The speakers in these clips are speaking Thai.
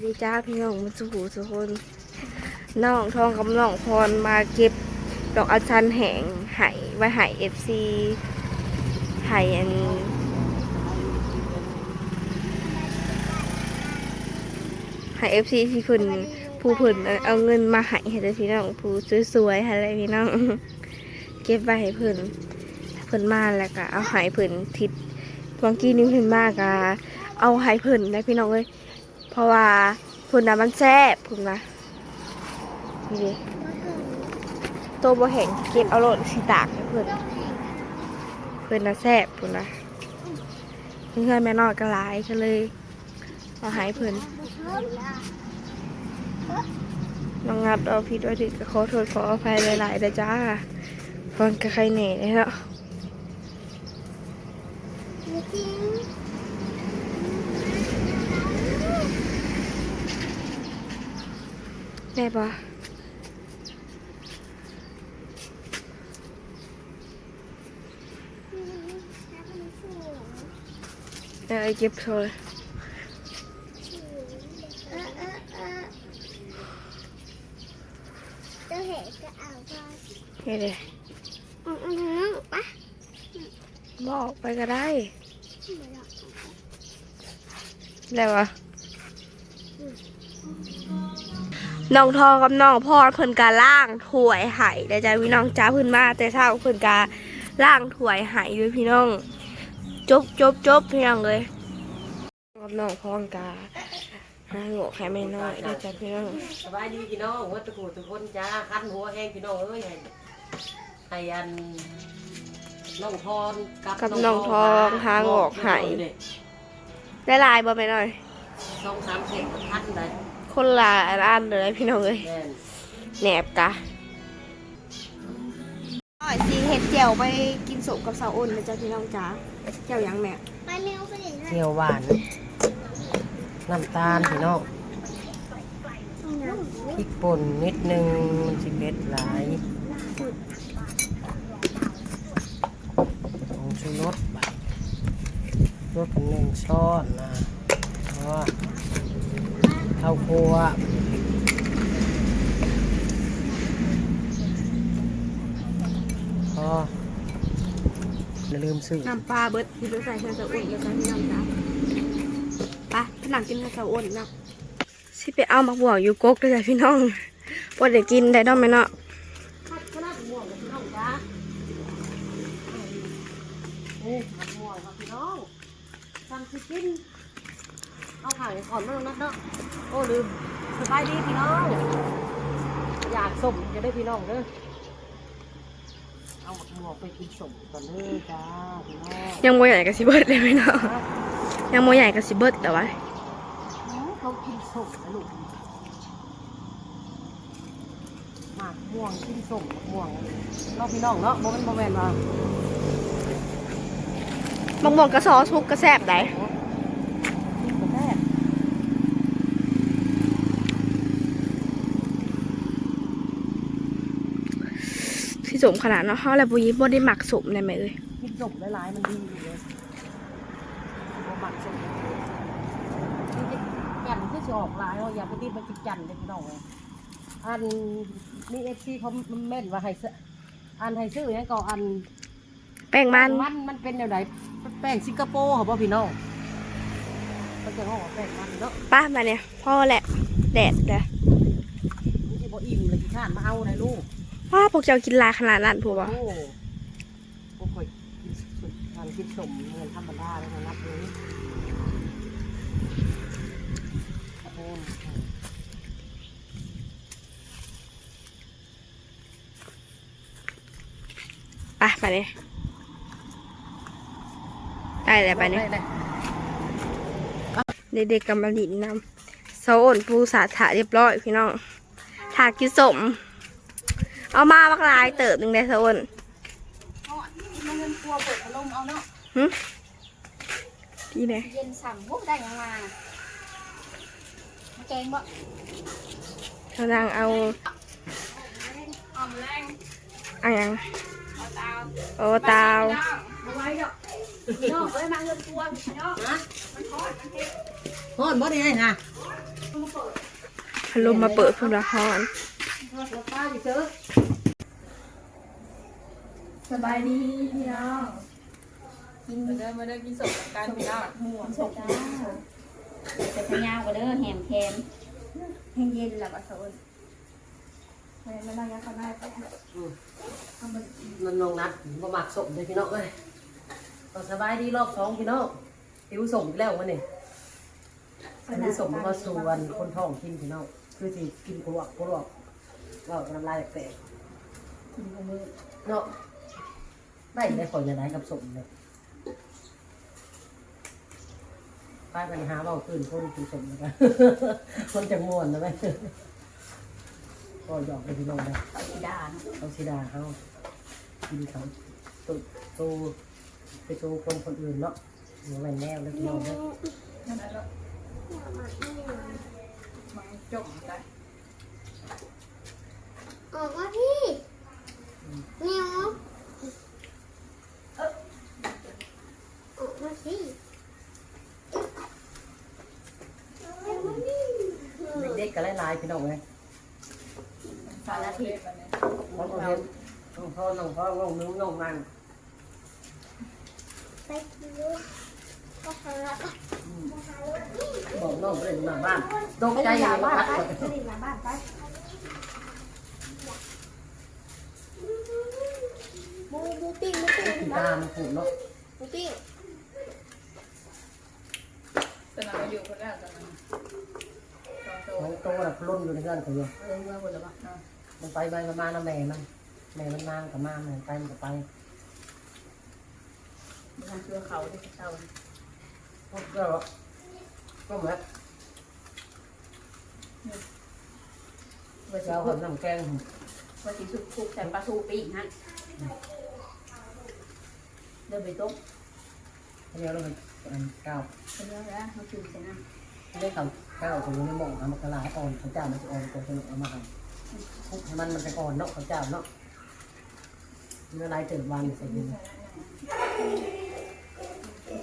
สดีจ้าพี่น้องมุสุหูสุคนน้องทองกับน้องพรมาเก็บดอกอัญชันแหงไห้ไว้ไห้เอฟซีไห้อันไห้เอฟซีที่เพิ่นผู้เพิ่นเอาเงินมาไห้ให้เด้อพี่น้องผู้สวยๆให้เลยพี่น้อง เก็บไว้ให้เพิ่นเพิ่นมาแล้วก็เอาไห้เพิ่นทิศวังกี้นี้เพิ่นมากะเอาไห้เพิ่นได้พี่น้องเอ้ย ราะว่าพุ่นน่ะมันแซ่บพุ่นนะนี่ดิโตวบ่แห้งเก็บเอาโลดสิตากให้เพิ่นเพิ่นนะแซ่บพุ่นนะเพื่อนแม่นอดก็หลายก็เลยเอาให้เพิ่นน้องงัดเอาผิดว่าถึกก็ขอโทษขออภัยหลายๆเด้อจ้าเพิ่นก็ใครแหน่เนาะ แม่ปะเดี๋ยวไอ้เก็บโทรเฮ้ยเลยบอกไปก็ได้แล้ววะ น้องทองกับน้องพรเพิ่นกาล่างถวยไห้เดี๋ยวจะพี่น้องจ้าเพิ่นมาแต่เช้าเพิ่นกาล่างถวยไห้ด้วยพี่น้อง จบจบจบพี่น้องเลยกับน้องพรกาหาโงกให้ไม่น้อยเดี๋ยวจะพี่น้องสบายดีพี่น้องวัดตะกูทุกคนจ้าคันหัวแห้งพี่น้องเอ้ยให้ให้อันน้องทอนกับกับน้องทองหาโงกไห้ได้ลายบ่ไม่น้อยสองสามเศษพันเลย คนละอันเลยพี่น้องเลยแม่นแหนบกะอ๋อสีเห็ดเจียวไปกินสุกกับสาวอ้นนะจ๊ะพี่น้องจ้าเจียวหยังแม่เที่ยวหวานน้ำตาลพี่น้องพริกป่นนิดนึงมันสิเม็ดหลายผงชูรสบาดรสกันหนึ่งช้อนนะเพราะว่า ข้าวคั่วพออย่าลืมซื้อน้ำปลาเบิดที่ไปใส่เพื่อนสาวอ้นนะจ๊ะพี่น้องจ้าไปผนังกินกับสาวอ้นเนาะสิไปเอามาบวกอยู่กกด้วยจ้ะพี่น้องพอได้กินได้ดอกไหมเนาะขนาดม่วงกับพี่น้องจ้านี่ผักม่วงครับพี่น้องทำสิกิน เอาข่าวขอนมาลงนัดเนาะโอ้ลืมสบายดีพี่น้อง อยากส่งจะได้พี่น้องเด้อเอาหมกม่วงไปกินส่งก่อนเลยจ้าพี่น้องยังโมใหญ่กับสิเบิร์ดเลยพี่น้องยังโมใหญ่กับสิเบิร์ดแต่ว่าเขากินส่งนะลูกหมากม่วงกินส่งหมากม่วงเนาะพี่น้องเนาะโมเมนต์โมเมนต์มาบางบนกระซอทุกกระแซบได้ กระแทก ที่ สมขนาดเนาะเขาอะไรบุยบ่ได้หมักสมได้ไหมเอ้ยกินสมหลายๆมันดีอยู่เลยบ่หมักสมนี่จะกันที่จะออกหลายเราอยากไปตีมันจิจันเลยพี่น้องเลยอันนี่เอฟซีเขาแม่นว่าให้ซื้ออันให้ซื้อเนี่ยก็อัน แป้งมันมันมันเป็นแนวไหนแป้งสิงคโปร์เหรอป่ะพี่น้องมันจะห่อแป้งมันเนาะป้ามาเนี่ยพ่อแหละแดดเด้อนี่จะบ่อิ่มเลยกี่ข้านมาเอาเลยลูก ว่าพวกเจ้ากินหลายขนาดนั้นผัวโอ้โหค่อยกินสุดทานกินสมเงินธรรมดาแล้วนะนับเลยโอ้ไปไปเนี่ยได้แล้วไปเนี่ยได้เด็กๆกำลังดินนำโซนปูสาถาเรียบร้อยพี่น้องถากินสม เอามาบักลายเติบหนึ่งได้โซนมันเงินครัวเปิดพัดลมเอาเนาะหึพี่ไหนเย็นสั่งพวกได้ยังมามาแกงบ่กำลังเอาหอมแรงอะหยังเอาเตาโอ้ตาวมาไว้ดอกเนาะเอ้ยมาเงินครัวเนาะฮะมันทอดมันเผ็ดโหดบ่ได้ไงฮะมันมาพัดลมมาเปิดเพิ่มละฮ้อน เราป้าอยู่เจอสบายดีพี่น้องกินมาเด้อมาเด้อกินสดกันพี่น้องหมูสดจ้าแต่ขยาวกว่าเด้อแหมแคนแห้งเย็นแล้วก็โซนไม่ไม่ต้องยัดเข้าได้ไปมันนองนัดมาหมักสมเลยพี่น้องเลยก็สบายดีรอบสองพี่น้องหิวสมอีกแล้ววันนี้อันนี้สมมาส่วนคนท้องกินพี่น้องคือสิกินกรวกกรวก ก็น้ำลายแตกกินกับมือเนาะได้ได้ผลยังไงกับสมเลยป้าปัญหาเบาขึ้นคนกินสมเลยกันคนจะม่วนนะแม่ก็หยอกไปพี่น้องนะเขาสีดาเนาะเขาสิดาเขากินเขาตัวตัวไปโชว์คนคนอื่นเนาะมันแม่นแนวแล้วพี่น้องเนาะนั่นแหละแล้วมันจมกัน ออกมาพี่เหนียวออกมาสิเด็กๆก็หลายๆพี่น้องเลยสารทิศวันนี้น้องพ่อน้องพ่อน้องพ่อน้องนู้นน้องนั่งไปดูก็หาบอกน้องไปเล่นมาบ้านตกไปใจหเลลายยบ้านพัดไปก่อนไปหลายบ้านไป บูบูปิ้งบูปิ้งกีตาร์มันผูกเนาะบูปิ้งตอนนั้นเราอยู่คนแรกตอนนั้นสองโตน้องโตแบบล้นอยู่ในเรือนเขาอยู่เออเมื่อวันละบ้านมันไปไปมามานะแม่มันแม่มันมากับมาแม่ไปมันก็ไปทางเชื่อเขาที่เขาพวกก็ก็เหมือนว่าสิเจ้าคุกับกน้ำแกงว่าสิสุกคุกใส่ปลาทูปิ้งฮะ เดินไปต้มเดียวแล้วมันก้าวเป็นเรื่องแล้วเขาจุ่มใส่น้ำได้คำก้าวของในหม้อทำมันกระลาอ่อนเขาเจ้ามันจะอ่อนกว่าคนเอามาทำคุกให้มันมันจะอ่อนเนาะเขาเจ้าเนาะเมื่อไรเติมวันใส่ดิน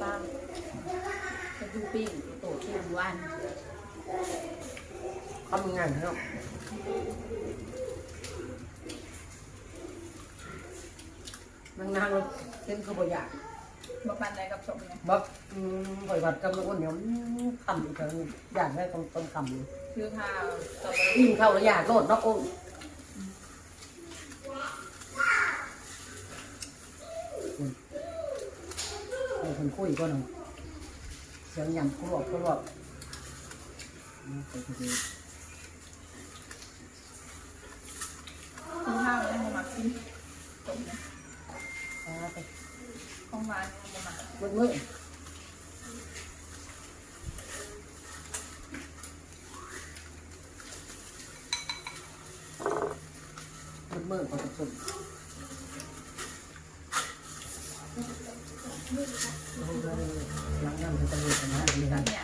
ปลาปลาทูปิ้งโตที่วันทำงานเนาะนั่งนั่งแล้วเส้นเขาบอยากมาปันได้กับสมเนี่ยบักบ่อยบัดกำลังอ้วนเหนียวคำอีกครั้งอยากได้ต้นต้นคำคือข้าวต่อไปอิ่มเข้าแล้วอยากโลดเนาะอ้นให้คนคุยก็หน่อยเสียงยำกรอบกรอบไปทีเดียวคือข้าวเนี่ยมันมากินสมเนี่ย ไป ของหวาน มันมืดมืดมืดมืดพอสุดหลังนั่งจะอยู่ตรงนั้นดีนะเนี่ย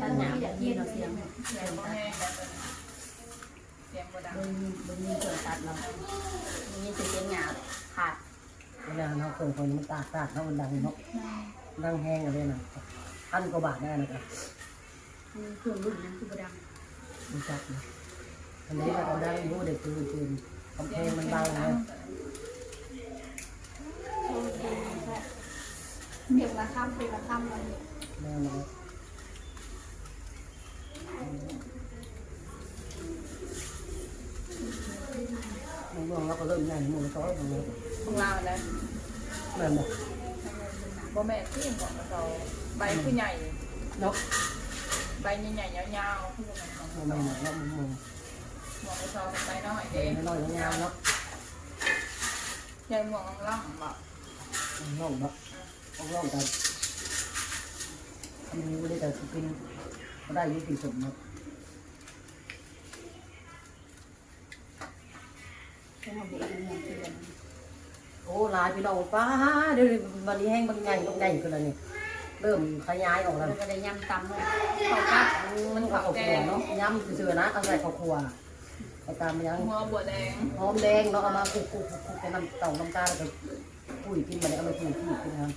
ท่านอยากอยากยินเราเสียงเสียงบ่แห้งแล้วตอนนี้เสียงบ่ดังบนบนมีเกิดตัดเรามีเสียงหยาบขาด เวลาเราเคยคนมันตากตากแล้วมันดังเนาะดังแห้งอะไรนะพันกว่าบาทได้นะครับเครื่องรุ่นนั้นคือบดังรู้จักนะอันนี้เราได้รู้เด็กคือคืนกำแพงมันเบาเลยเด็กละค่ำเป็นละค่ำเลยแน่นอนน้องๆเราก็เริ่มใหญ่หมดแล้วก็ตรงนี้ ของเราแล้วแม่บอกบ่แม่ที่ของเราใบคือใหญ่เนาะใบใหญ่ๆยาวๆคือของแม่บอกแล้วมึงมองหมวกซอใบน้อยเด็เด้กน้อยๆยาวๆเนาะใหญ่หมวกล่องๆบ่น้องเนาะน้องกันมีไม่ได้แต่สกินก็ได้ยี่สิบสมเนาะเครื่องบุกเโอ้ลายพี่น้องป้าเดี๋ยววันนี้แห้งบางใหญ่มันใหญ่ขึ้นแล้วนี่เริ่มขยายออกแล้วนก็ได้ยำตำเลยข้าวมันข้าวขัวเนาะยำเสือนะเอาใส่ข้าวขัวเอาตามยังหัวบัวแดงหอมแดงเนาะเอามาคลุกคลุกคลุกเป็นน้ำเต่าน้ำตาแล้วก็ปุยกินมาเลยเอาไปปุยปุยกินนะ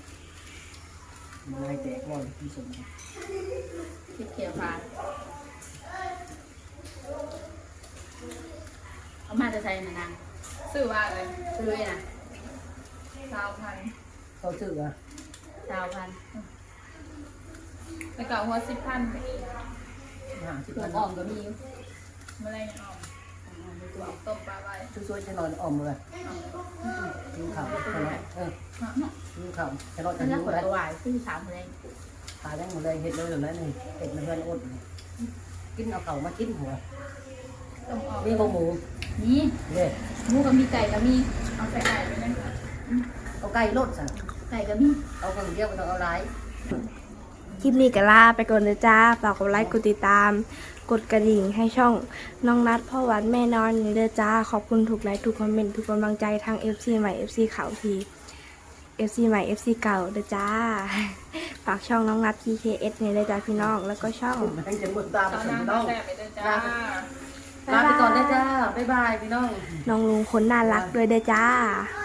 มาให้แตกก่อนที่สุดคลิปเขียวฟ้าเอามาจะใส่นะนะซื้อว่าเลยซื้อเลยนะ สาวพันเขาซื้ออะสาวพันแล้วก็หัวสิบพันไปหาสิบถั่วพันอ่อมก็มีอยู่เมื่อไรเนี่ยออกอ่อมถั่วต้มปลาไว้ช่วยๆจะนอนออมเลยกินข้าวเออกินข้าวจะนอนจะอันหินั้นวขวดอะไรตัววายซื้อสามเลยตายได้หมดเลยเห็ดเลยเหลือแล้วนี่เห็ดมันเพื่อนอดกินเอาเข่ามากินหัวต้มออกนี่ก็หมูนี่เด้หมูก็มีไก่ก็มีเอาใส่ไก่ไปนั่น เอาไก่ลดสั่งไก่ก็มีเอาคนเดียวไม่ต้องเอาหลาย คลิปนี้ก็ลาไปก่อนเลยจ้าฝากกดไลค์กดติดตาม กดกระดิ่งให้ช่องน้องนัดพ่อวัดแม่นอนนี่เด้อจ้าขอบคุณทุกไลค์ทุกคอมเมนต์ทุกกำลังใจทาง FC ใหม่ FC เข่าที FC ใหม่ FC เก่าเด้อจ้า ฝากช่องน้องนัด PKS นี่เลยจ้าพี่น้องแล้วก็ช่อง มันให้จะหมดตามสาวถึนางงน้องแซ่บไปเด้อจ้า ลาไปก่อนนะจ้า บ๊ายบายพี่น้อง น้องลุงคนน่ารักด้วยเด้อจ้าบ